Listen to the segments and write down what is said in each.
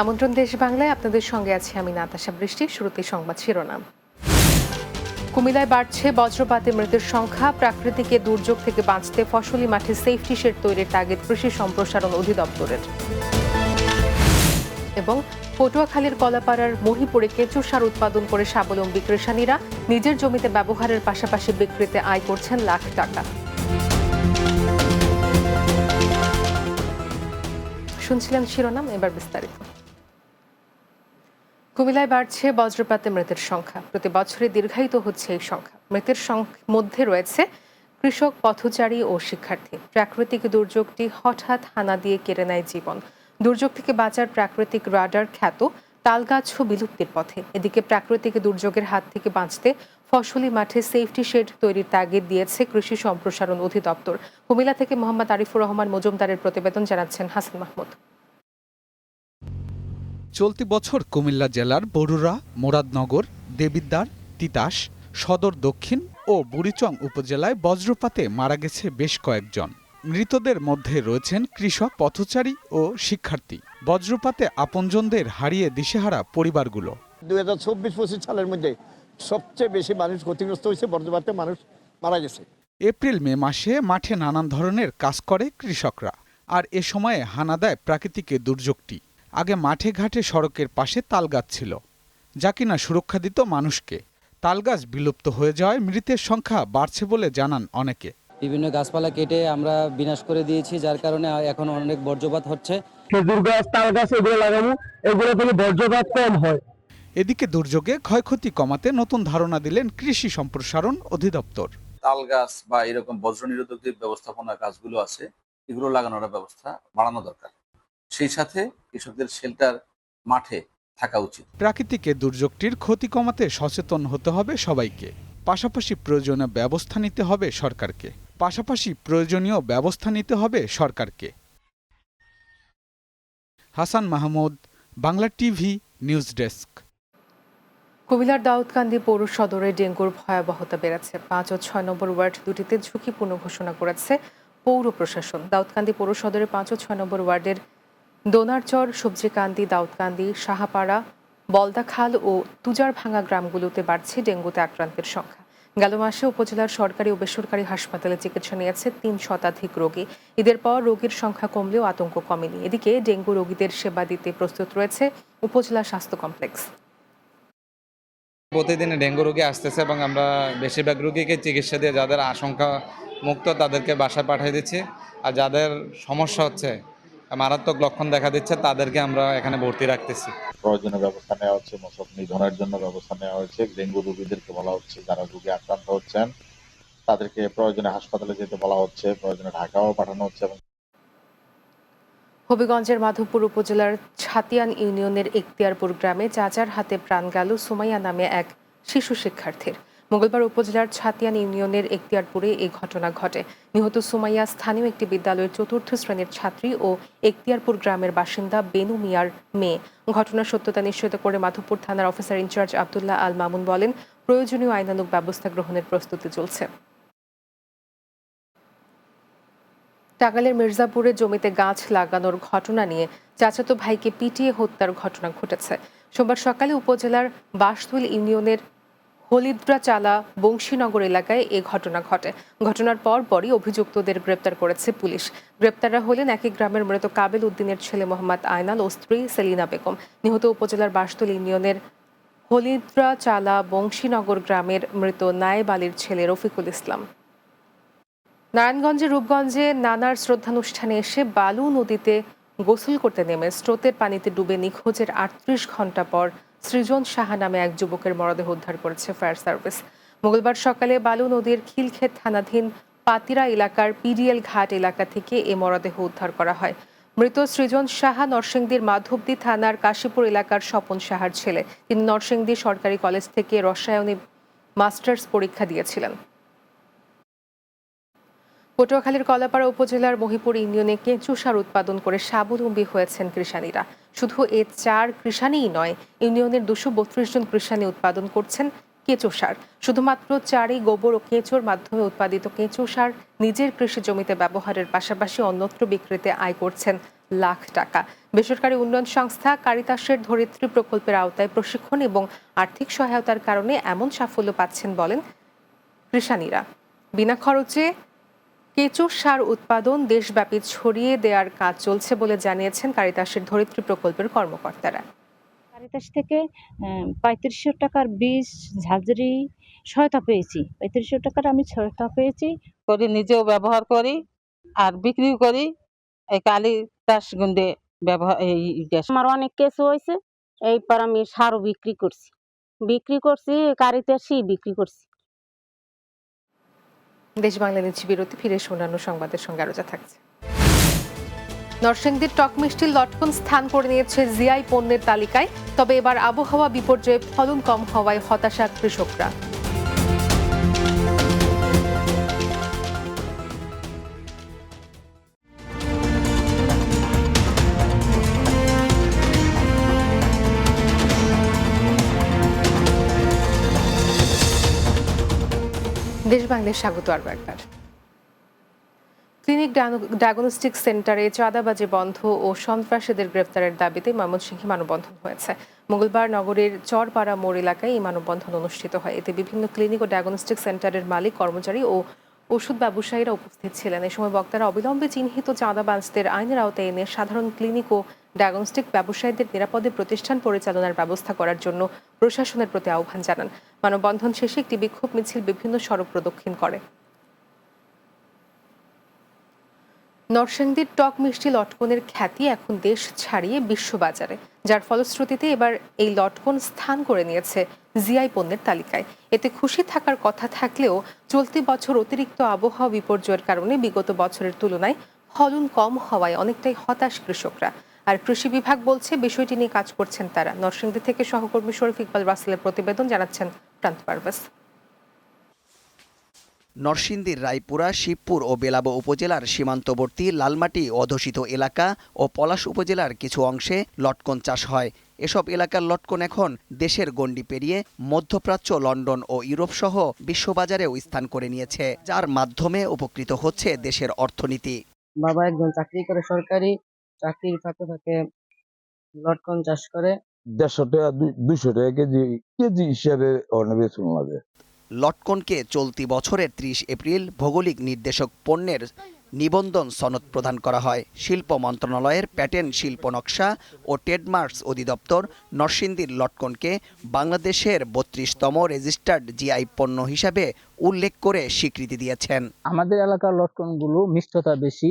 আমন্ত্রণ দেশ বাংলায়। আপনাদের সঙ্গে আছি আমি নাতাশা বৃষ্টি। শুরুতে সংবাদ শিরোনাম। কুমিল্লায় বাড়ছে বজ্রপাতে মৃতের সংখ্যা। প্রাকৃতিক দুর্যোগ থেকে বাঁচতে ফসলি মাঠে সেফটি শেড তৈরির তাগিদ কৃষি সম্প্রসারণ অধিদপ্তরের। এবং পটুয়াখালীর কলাপাড়ার মহিপুরে কেঁচু সার উৎপাদন করে স্বাবলম্বী কৃষানীরা নিজের জমিতে ব্যবহারের পাশাপাশি বিক্রিতে আয় করছেন লাখ টাকা। শুনছিলেন শিরোনাম, এবার বিস্তারিত। কুমিল্লায় বাড়ছে বজ্রপাতে মৃতের সংখ্যা। প্রতি বছরে দীর্ঘায়িত হচ্ছে এই সংখ্যা। মৃতের মধ্যে রয়েছে কৃষক, পথচারী ও শিক্ষার্থী। প্রাকৃতিক দুর্যোগটি হঠাৎ হানা দিয়ে কেড়ে নেয় জীবন। দুর্যোগ থেকে বাঁচার প্রাকৃতিক রাডার খ্যাত তালগাছও বিলুপ্তির পথে। এদিকে প্রাকৃতিক দুর্যোগের হাত থেকে বাঁচতে ফসলি মাঠে সেফটি শেড তৈরির তাগিদ দিয়েছে কৃষি সম্প্রসারণ অধিদপ্তর। কুমিল্লা থেকে মোহাম্মদ আরিফুর রহমান মজুমদারের প্রতিবেদন জানাচ্ছেন হাসান মাহমুদ। চলতি বছর কুমিল্লা জেলার বরুড়া মোরাদনগর দেবিদ্বার তিতাস সদর দক্ষিণ ও বুড়িচং উপজেলায় বজ্রপাতে মারা গেছে বেশ কয়েকজন। মৃতদের মধ্যে রয়েছেন কৃষক পথচারী ও শিক্ষার্থী। বজ্রপাতে আপনজনদের হারিয়ে দিশেহারা পরিবারগুলো। দুই হাজার চব্বিশ পঁচিশ সালের মধ্যে সবচেয়ে বেশি মানুষ ক্ষতিগ্রস্ত হয়েছে বজ্রপাতে মানুষ মারা গেছে। এপ্রিল মে মাসে মাঠে নানান ধরনের কাজ করে কৃষকরা। আর এ সময়ে হানা দেয় প্রাকৃতিক দুর্যোগটি। আগে মাঠে ঘাটে সড়কের পাশে তালগাছ ছিল যা কিনা সুরক্ষা দিত মানুষকে। তালগাছ বিলুপ্ত হয়ে যাওয়ায় মৃতের সংখ্যা বাড়ছে বলে জানান অনেকে। বিভিন্ন গাছপালা কেটে আমরা বিনাশ করে দিয়েছি যার কারণে এখন অনেক বর্জ্যপাত হচ্ছে। খেজুর গাছ তাল গাছ এগুলো লাগাবো এগুলো থেকে বর্জ্যপাত কম হয়। এদিকে দুর্যোগে ক্ষয়ক্ষতি কমাতে নতুন ধারণা দিলেন কৃষি সম্প্রসারণ অধিদপ্তর। তাল গাছ বা এরকম বজ্র নিরোধক যে ব্যবস্থাপনা গাছগুলো আছে এগুলো লাগানোর ব্যবস্থা বাড়ানো দরকার। সেই সাথে কৃষকদের শেল্টার মাঠে থাকা উচিত। প্রাকৃতিক দুর্যোগটির ক্ষতি কমাতে সচেতন হতে হবে সবাইকে। পাশাপাশি প্রয়োজনীয় ব্যবস্থা নিতে হবে সরকারকে। পাশাপাশি প্রয়োজনীয় ব্যবস্থা নিতে হবে সরকারকে। Hasan Mahmud Bangla TV news desk. কুমিল্লার দাউদকান্দি পৌর সদরে ডেঙ্গুর ভয়াবহতা বেড়েছে। পাঁচ ও ছয় নম্বর ওয়ার্ড দুটিতে ঝুঁকিপূর্ণ ঘোষণা করেছে পৌর প্রশাসন। দাউদকান্দি পৌর সদরের পাঁচ ও ছয় নম্বর ওয়ার্ডের দোনারচর সবজিকান্দি, দাউদকান্দি, সাহাপাড়া, বলদাখাল ও তুজারভাঙ্গা গ্রামগুলোতে বাড়ছে ডেঙ্গুতে আক্রান্তের সংখ্যা। গেল মাসে উপজেলার সরকারি ও বেসরকারি হাসপাতালে চিকিৎসা নিয়েছে তিন শতাধিক রোগী। ঈদের পর রোগীর সংখ্যা কমলেও আতঙ্ক কমেনি। এদিকে ডেঙ্গু রোগীদের সেবা দিতে প্রস্তুত রয়েছে উপজেলা স্বাস্থ্য কমপ্লেক্স। প্রতিদিন ডেঙ্গু রোগী আসতেছে এবং আমরা বেশিরভাগ রোগীকে চিকিৎসা দিয়ে যাদের আশঙ্কা মুক্ত তাদেরকে বাসায় পাঠিয়ে দিচ্ছি। আর যাদের সমস্যা হচ্ছে মারাত্মক লক্ষণ দেখা দিচ্ছে তাদেরকে আমরা এখানে ভর্তি রাখতেছি। প্রয়োজনীয় ব্যবস্থা নেওয়া হচ্ছে মশক নিধনের জন্য ব্যবস্থা নেওয়া হয়েছে। ডেঙ্গু রোগীদেরকে বলা হচ্ছে যারা রোগী আক্রান্ত হচ্ছেন তাদেরকে প্রয়োজনে হাসপাতালে যেতে বলা হচ্ছে প্রয়োজনে ঢাকাও পাঠানো হচ্ছে এবং হবিগঞ্জের মাধবপুর উপজেলার ছাতিয়ান ইউনিয়নের এখতিয়ারপুর গ্রামে চাচার হাতে প্রাণ গেল সুমাইয়া নামে এক শিশু শিক্ষার্থীর। মঙ্গলবার উপজেলার ছাতিয়ান ইউনিয়নের এখতিয়ারপুরে এই ঘটনা ঘটে। নিহত সুমাইয়া স্থানীয় একটি বিদ্যালয়ের চতুর্থ শ্রেণির ছাত্রী ও এখতিয়ারপুর গ্রামের বাসিন্দা বেনু মিয়ার মেয়ে। ঘটনার সত্যতা নিশ্চিত করে মাধবপুর থানার officer in charge Abdullah Al Mamun বলেন, প্রয়োজনীয় আইনানুগ ব্যবস্থা গ্রহণের প্রস্তুতি চলছে। টাঙ্গাইলের মির্জাপুরে জমিতে গাছ লাগানোর ঘটনা নিয়ে চাচাতো ভাইকে পিটিয়ে হত্যার ঘটনা ঘটেছে। সোমবার সকালে উপজেলার বাসতুল ইউনিয়নের হলিদ্রা চালা বংশীনগর এলাকায় এ ঘটনা ঘটে। ঘটনার পর পরই অভিযুক্তদের গ্রেপ্তার করেছে পুলিশ। গ্রেপ্তাররা হলেন একই গ্রামের মৃত কাবেল উদ্দিনের ছেলে মোহাম্মদ আয়নাল ও স্ত্রী সেলিনা বেগম। নিহত উপজেলার বাসতুল ইউনিয়নের হলিদ্রা চালা বংশীনগর গ্রামের মৃত নায়েব আলীর ছেলে রফিকুল ইসলাম। নারায়ণগঞ্জের রূপগঞ্জে নানার শ্রদ্ধানুষ্ঠানে এসে বালু নদীতে গোসল করতে নেমে স্রোতের পানিতে ডুবে নিখোঁজের আটত্রিশ ঘণ্টা পর সৃজন সাহা নামে এক যুবকের মরদেহ উদ্ধার করেছে ফায়ার সার্ভিস। মঙ্গলবার সকালে বালু নদীর খিলক্ষেত থানাধীন পাতিরা এলাকার পিডিএল ঘাট এলাকা থেকে এ মরদেহ উদ্ধার করা হয়। মৃত সৃজন সাহা নরসিংদীর মাধবদী থানার কাশীপুর এলাকার স্বপন সাহার ছেলে। তিনি নরসিংদী সরকারি কলেজ থেকে রসায়নে মাস্টার্স পরীক্ষা দিয়েছিলেন। পটুয়াখালীর কলাপাড়া উপজেলার মহিপুর ইউনিয়নে কেঁচু সার উৎপাদন করে স্বাবলম্বী হয়েছেন কৃষানীরা। শুধু এ চার কৃষানীই নয়, ইউনিয়নের দুশো বত্রিশ জন কৃষানী উৎপাদন করছেন কেঁচো সার। শুধুমাত্র চারই গোবর ও কেঁচোর মাধ্যমে উৎপাদিত কেঁচো সার নিজের কৃষি জমিতে ব্যবহারের পাশাপাশি অন্যত্র বিক্রিতে আয় করছেন লাখ টাকা। বেসরকারি উন্নয়ন সংস্থা কারিতাসের ধরিত্রী প্রকল্পের আওতায় প্রশিক্ষণ এবং আর্থিক সহায়তার কারণে এমন সাফল্য পাচ্ছেন বলেন কৃষানীরা বিনা খরচে কেঁচো সার উৎপাদন দেশব্যাপী ছড়িয়ে দেওয়ার কাজ চলছে বলে জানিয়েছেন কারিতাসের ধরিত্রী প্রকল্পের কর্মকর্তারা। কারিতাস থেকে পঁয়ত্রিশশো টাকার বীজ, ঝাঁঝরি সহায়তা পেয়েছি। পঁয়ত্রিশশো টাকার আমি সহায়তা পেয়েছি, করে, নিজেও ব্যবহার করি আর বিক্রিও করি। এই কালি চাষ গুন্দে ব্যবহার, এই আমার অনেক কেস হয়েছে, এইবার আমি সারও বিক্রি করছি। বিক্রি করছি, কারিতাসই বিক্রি করছি। দেশ বাংলা নিচ্ছি বিরতি, ফিরে শোনানো সংবাদের সঙ্গে আরও যা থাকছে। নরসিংদীর টক মিষ্টির লটকন স্থান করে নিয়েছে জিআই পণ্যের তালিকায়, তবে এবার আবহাওয়া বিপর্যয়ে ফলন কম হওয়ায় হতাশা কৃষকরা। বাংলায় স্বাগত আরও একবার। ক্লিনিক ডায়াগনস্টিক সেন্টারে চাঁদাবাজি বন্ধ ও সন্ত্রাসীদের গ্রেপ্তারের দাবিতে ময়মনসিংহে মানববন্ধন হয়েছে। মঙ্গলবার নগরের চরপাড়া মোড় এলাকায় এই মানববন্ধন অনুষ্ঠিত হয়। এতে বিভিন্ন ক্লিনিক ও ডায়াগনস্টিক সেন্টারের মালিক, কর্মচারী ও ওষুধ ব্যবসায়ীরা উপস্থিত ছিলেন। এ সময় বক্তারা অবিলম্বে চিহ্নিত চাঁদা চাঁদাবাজদের আইনের আওতায় এনে সাধারণ ক্লিনিক ও ডায়াগনস্টিক ব্যবসায়ীদের নিরাপদে প্রতিষ্ঠান পরিচালনার ব্যবস্থা করার জন্য প্রশাসনের প্রতি আহ্বান জানান। মানববন্ধন শেষে একটি বিক্ষোভ মিছিল বিভিন্ন সড়ক প্রদক্ষিণ করে। নরসিংদীর টক মিষ্টি লটকনের খ্যাতি এখন দেশ ছাড়িয়ে বিশ্ববাজারে। যার ফলশ্রুতিতে এবার এই লটকন স্থান করে নিয়েছে জিআই পণ্যের তালিকায়। এতে খুশি থাকার কথা থাকলেও চলতি বছর অতিরিক্ত আবহাওয়া বিপর্যয়ের কারণে বিগত বছরের তুলনায় ফলন কম হওয়ায় অনেকটাই হতাশ কৃষকরা। আর কৃষি বিভাগ বলছে, বিষয়টি নিয়ে কাজ করছেন তারা। নরসিংদী থেকে সহকর্মী শরীফ ইকবাল রাসেলের প্রতিবেদন জানাচ্ছেন প্রান্ত পারভেজ। নরসিংদীর রায়পুরা শিবপুর ও বেলাবো উপজেলার সীমান্তবর্তী লালমাটি অধ্যুষিত এলাকা ও পলাশ উপজেলার কিছু অংশে লটকন চাষ হয়। এসব এলাকার লটকন এখন দেশের গণ্ডি পেরিয়ে মধ্যপ্রাচ্য লন্ডন ও ইউরোপ সহ বিশ্ববাজারেও স্থান করে নিয়েছে যার মাধ্যমে উপকৃত হচ্ছে দেশের অর্থনীতি। বাবা একজন চাকরি করে সরকারি চাকরির ফাঁকে ফাঁকে লটকন চাষ করে। দেড়শো টাকা দুইশো টাকা কেজি কেজি হিসাবে অনেক বেতন লাগে। লটকনকে চলতি বছরের ত্রিশ এপ্রিল ভৌগোলিক নির্দেশক পণ্যের নিবন্ধন সনদ প্রদান করা হয়। শিল্প মন্ত্রণালয়ের প্যাটেন্ট শিল্প নকশা ও ট্রেডমার্কস অধিদপ্তর নরসিংদীর লটকনকে বাংলাদেশের বত্রিশতম রেজিস্টার্ড জিআই পণ্য হিসাবে উল্লেখ করে স্বীকৃতি দিয়েছেন। আমাদের এলাকার লটকনগুলো মিষ্টতা বেশি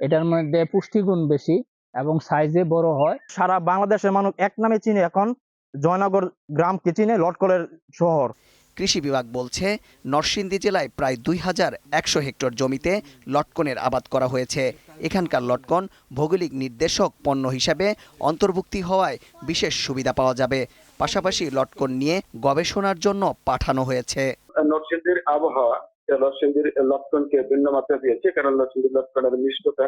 এটার মধ্যে পুষ্টিগুণ বেশি এবং সাইজে বড় হয়। সারা বাংলাদেশের মানুষ এক নামে চিনে এখন জয়নগর গ্রামকে চিনে লটকলের শহর। কৃষি বিভাগ বলছে, নরসিংদী জেলায় প্রায় দুই হাজার একশো হেক্টর জমিতে লটকনের আবাদ করা হয়েছে। এখানকার লটকন ভৌগোলিক নির্দেশক পণ্য হিসাবে অন্তর্ভুক্তি হওয়ায় বিশেষ সুবিধা পাওয়া যাবে। পাশাপাশি লটকন নিয়ে গবেষণার জন্য পাঠানো হয়েছে। নরসিংদীর আবহাওয়া লটকনকে ভিন্ন মাত্রা দিয়েছে, কারণ নরসিংদীর লটকনের মিষ্টতা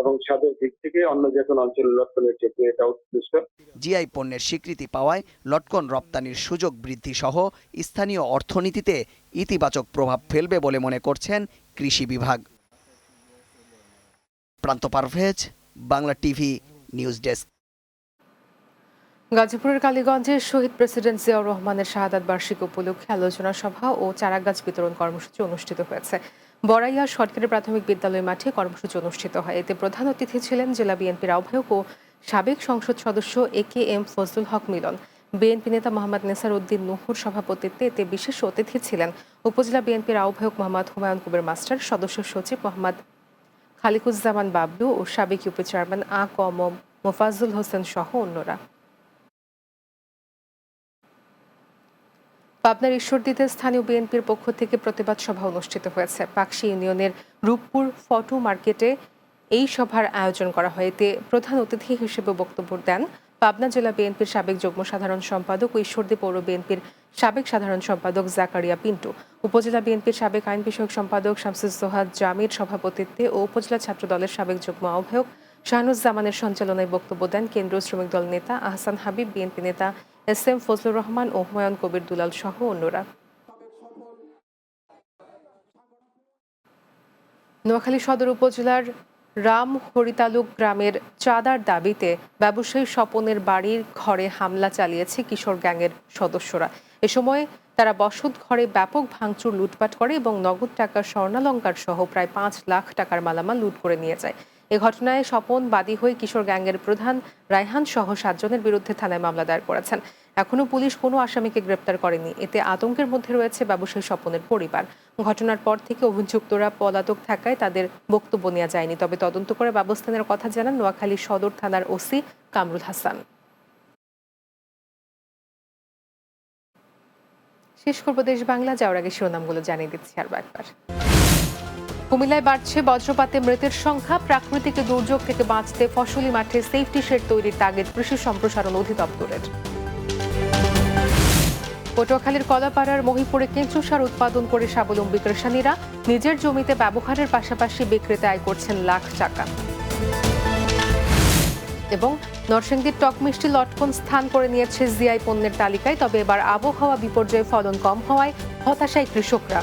এবং স্বাদের দিক থেকে অন্য যে কোনো অঞ্চলের লটকনের চেয়ে এটা উৎকৃষ্ট। জিআই পণ্যের স্বীকৃতি পাওয়ায় লটকন রপ্তানির সুযোগ বৃদ্ধি সহ স্থানীয় অর্থনীতিতে ইতিবাচক প্রভাব ফেলবে বলে মনে করছেন কৃষি বিভাগ। Pranto Parvez Bangla TV news desk. গাজীপুরের কালীগঞ্জে শহীদ প্রেসিডেন্ট জিয়াউর রহমানের শাহাদাত বার্ষিকী উপলক্ষে আলোচনা সভা ও চারাগাছ বিতরণ কর্মসূচি অনুষ্ঠিত হয়েছে। বড়াইয়া সরকারি প্রাথমিক বিদ্যালয় মাঠে কর্মসূচি অনুষ্ঠিত হয়। এতে প্রধান অতিথি ছিলেন জেলা বিএনপির আহ্বায়ক ও সাবেক সংসদ সদস্য A K M Fazlul Haque Milon. BNP নেতা মোহাম্মদ নেসার উদ্দিন নুহুর সভাপতিত্বে এতে বিশেষ অতিথি ছিলেন উপজেলা বিএনপির আহ্বায়ক মোহাম্মদ হুমায়ুন কবির মাস্টার, সদস্য সচিব মোহাম্মদ খালিকুজ্জামান বাবলু ও সাবেক ইউপি চেয়ারম্যান আ ক ম মোফাজ্জুল হোসেন সহ অন্যরা। পাবনার ঈশ্বরদীতে স্থানীয় বিএনপির পক্ষ থেকে প্রতিবাদ সভা অনুষ্ঠিত হয়েছে। পাকশি ইউনিয়নের রূপপুর ফটো মার্কেটে এই সভার আয়োজন করা হয়। এতে প্রধান অতিথি হিসেবে বক্তব্য দেন পাবনা জেলা বিএনপির সাবেক যুগ্ম সাধারণ সম্পাদক ও ঈশ্বরদী পৌর বিএনপির সাবেক সাধারণ সম্পাদক জাকারিয়া পিন্টু। উপজেলা বিএনপির সাবেক আইন বিষয়ক সম্পাদক শামসুজ সোহাদ জামির সভাপতিত্বে ও উপজেলা ছাত্র দলের সাবেক যুগ্ম আহ্বায়ক শাহনুজ্জামানের সঞ্চালনায় বক্তব্য দেন কেন্দ্রীয় শ্রমিক দল নেতা আহসান হাবিব, বিএনপি নেতা এস এম ফজলুর রহমান ও হুমায়ুন কবির দুলাল সহ অন্যরা। নোয়াখালী সদর উপজেলার রাম হরিতালুক গ্রামের চাঁদার দাবিতে ব্যবসায়ী স্বপনের বাড়ির ঘরে হামলা চালিয়েছে কিশোর গ্যাংয়ের সদস্যরা। এ সময় তারা বসত ঘরে ব্যাপক ভাঙচুর, লুটপাট করে এবং নগদ টাকার স্বর্ণালঙ্কার সহ প্রায় পাঁচ লাখ টাকার মালামাল লুট করে নিয়ে যায়। এ ঘটনায় স্বপন বাদী হয়ে কিশোর গ্যাংয়ের প্রধান রায়হান সহ সাতজনের বিরুদ্ধে থানায় মামলা দায়ের করেছেন। এখনও পুলিশ কোনো আসামিকে গ্রেপ্তার করেনি। এতে আতঙ্কের মধ্যে রয়েছে ব্যবসায়ী স্বপনের পরিবার। ঘটনার পর থেকে অভিযুক্তরা পলাতক থাকায় তাদের বক্তব্য নেওয়া যায়নি। তবে তদন্ত করে ব্যবস্থা নেওয়ার কথা জানান নোয়াখালী সদর থানার ওসি কামরুল হাসান। শেষ করব দেশ বাংলা। যাওয়ার আগে শিরোনামগুলো জানিয়ে দিচ্ছি আরও একবার। কুমিল্লায় বাড়ছে বজ্রপাতে মৃতের সংখ্যা। প্রাকৃতিক দুর্যোগ থেকে বাঁচতে ফসলি মাঠে সেফটি শেড তৈরির তাগিদ কৃষি সম্প্রসারণ অধিদপ্তরের। পটুয়াখালীর কলাপাড়ার মহিপুরে কেঁচু সার উৎপাদন করে স্বাবলম্বী কৃষানীরা নিজের জমিতে ব্যবহারের পাশাপাশি বিক্রেতে আয় করছেন লাখ টাকা। এবং নরসিংদীর টক মিষ্টি লটকন স্থান করে নিয়েছে জিআই পণ্যের তালিকায়, তবে এবার আবহাওয়া বিপর্যয়ে ফলন কম হওয়ায় হতাশায় কৃষকরা।